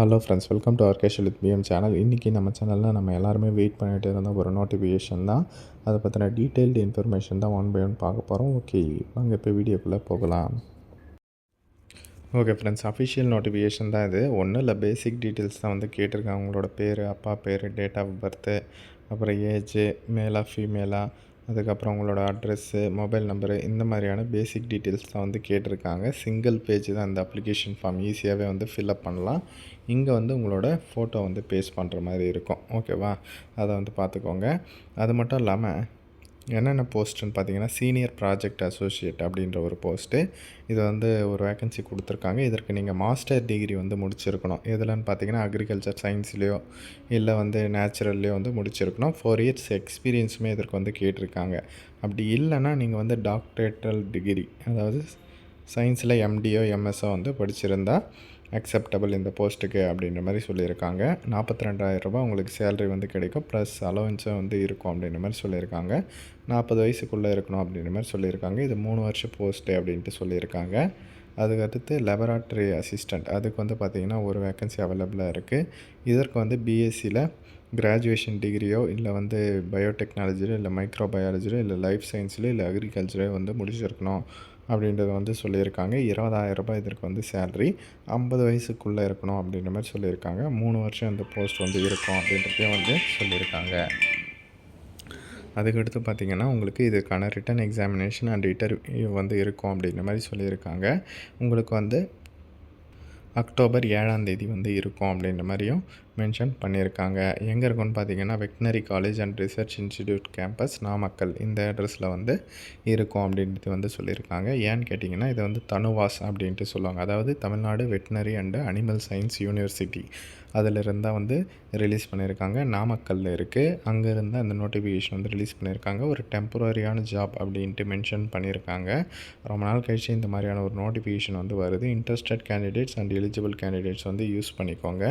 Hello friends welcome to ஆர்கேஷல் with PM channel இன்றைக்கி நம்ம சேனலில் நம்ம எல்லாருமே வெயிட் பண்ணிகிட்டு இருந்த ஒரு நோட்டிஃபிகேஷன் தான். அதை பற்றின டீட்டெயில்டு இன்ஃபர்மேஷன் தான் ஒன் பை ஒன் பார்க்க போகிறோம் ஓகே நாங்கள் இப்போ வீடியோக்குள்ளே போகலாம். ஓகே ஃப்ரெண்ட்ஸ் அஃபிஷியல் நோட்டிஃபிகேஷன் தான் இது. ஒன்றும் இல்லை பேசிக் டீட்டெயில்ஸ் தான் வந்து கேட்டிருக்காங்க. அவங்களோட பேர் அப்பா பேர் டேட் ஆஃப் பர்த்து அப்புறம் ஏஜ் மேலா ஃபீமேலாக அதுக்கப்புறம் உங்களோட அட்ரெஸ்ஸு மொபைல் நம்பரு இந்த மாதிரியான பேசிக் டீட்டெயில்ஸ் தான் வந்து கேட்டிருக்காங்க. சிங்கிள் பேஜ் தான் அந்த அப்ளிகேஷன் ஃபார்ம் ஈஸியாகவே வந்து ஃபில்அப் பண்ணலாம். இங்கே வந்து உங்களோட ஃபோட்டோ வந்து பேஸ்ட் பண்ணுற மாதிரி இருக்கும். ஓகேவா அதை வந்து பார்த்துக்கோங்க. அது மட்டும் இல்லாமல் என்னென்ன போஸ்ட்டுன்னு பார்த்தீங்கன்னா சீனியர் ப்ராஜெக்ட் அசோசியேட் அப்படின்ற ஒரு போஸ்ட்டு. இது வந்து ஒரு வேக்கன்சி கொடுத்துருக்காங்க. இதற்கு நீங்கள் மாஸ்டர் டிகிரி வந்து முடிச்சிருக்கணும். எதுலன்னு பார்த்தீங்கன்னா அக்ரிகல்ச்சர் சயின்ஸ்லேயோ இல்லை வந்து நேச்சுரல்லையோ வந்து முடிச்சிருக்கணும். ஃபோர் இயர்ஸ் எக்ஸ்பீரியன்ஸுமே இதற்கு வந்து கேட்டிருக்காங்க. அப்படி இல்லைன்னா நீங்கள் வந்து டாக்டரேட்டல் டிகிரி அதாவது சயின்ஸில் எம்டிஓ எம்எஸ்ஓ வந்து படிச்சிருந்தால் அக்செப்டபிள் இந்த போஸ்ட்டுக்கு அப்படின்ற மாதிரி சொல்லியிருக்காங்க. நாற்பத்தி ரெண்டாயிரரூபா உங்களுக்கு சேலரி வந்து கிடைக்கும். ப்ளஸ் அலவன்ஸும் வந்து இருக்கும் அப்படின்ற மாதிரி சொல்லியிருக்காங்க. நாற்பது வயசுக்குள்ளே இருக்கணும் அப்படின்ற மாதிரி சொல்லியிருக்காங்க. இது மூணு வருஷம் போஸ்ட்டு அப்படின்ட்டு சொல்லியிருக்காங்க. அதுக்கு அடுத்து லெபராட்டரி அசிஸ்டண்ட் அதுக்கு வந்து பார்த்திங்கன்னா ஒரு வேக்கன்சி அவைலபிளாக இருக்குது இதற்கு வந்து பிஎஸ்சியில் கிராஜுவேஷன் டிகிரியோ இல்லை வந்து பயோடெக்னாலஜிலோ இல்லை மைக்ரோ பயாலஜிலோ இல்லை லைஃப் சயின்ஸ்லையோ இல்லை அக்ரிகல்ச்சரோ வந்து முடிச்சிருக்கணும் அப்படின்றத வந்து சொல்லியிருக்காங்க. இருபதாயிரம் ரூபாய் இதற்கு வந்து சேல்ரி ஐம்பது வயசுக்குள்ளே இருக்கணும் அப்படின்ற மாதிரி சொல்லியிருக்காங்க. மூணு வருஷம் இந்த போஸ்ட் வந்து இருக்கும் அப்படின்றதையும் வந்து சொல்லியிருக்காங்க. அதுக்கடுத்து பார்த்திங்கன்னா உங்களுக்கு இதுக்கான ரிட்டன் எக்ஸாமினேஷன் அண்ட் இன்டர்வியூ வந்து இருக்கும் அப்படின்ற மாதிரி சொல்லியிருக்காங்க. உங்களுக்கு வந்து அக்டோபர் ஏழாம் தேதி வந்து இருக்கும் அப்படின்ற மாதிரியும் மென்ஷன் பண்ணியிருக்காங்க. எங்கே இருக்குன்னு பார்த்தீங்கன்னா veterinary college and research institute campus Namakkal இந்த அட்ரஸில் வந்து இருக்கும் அப்படின்ட்டு வந்து சொல்லியிருக்காங்க. ஏன்னு கேட்டிங்கன்னா இதை வந்து தனுவாஸ் அப்படின்ட்டு சொல்லுவாங்க. அதாவது Tamil Nadu veterinary and animal science university. அதிலிருந்து தான் வந்து ரிலீஸ் பண்ணியிருக்காங்க. நாமக்கல்லில் இருக்குது அங்கேருந்து அந்த நோட்டிஃபிகேஷன் வந்து ரிலீஸ் பண்ணியிருக்காங்க. ஒரு டெம்பரரியான ஜாப் அப்படின்ட்டு மென்ஷன் பண்ணியிருக்காங்க. ரொம்ப நாள் கழிச்சு இந்த மாதிரியான ஒரு நோட்டிஃபிகேஷன் வந்து வருது. Interested candidates and eligible candidates வந்து யூஸ் பண்ணிக்கோங்க.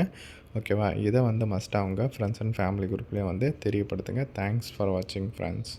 ஓகேவா? இதை வந்து மஸ்ட்டாக அவங்க ஃப்ரெண்ட்ஸ் அண்ட் ஃபேமிலி குரூப்லேயும் வந்து தெரியப்படுத்துங்க. தேங்க்ஸ் ஃபார் வாட்சிங் ஃப்ரெண்ட்ஸ்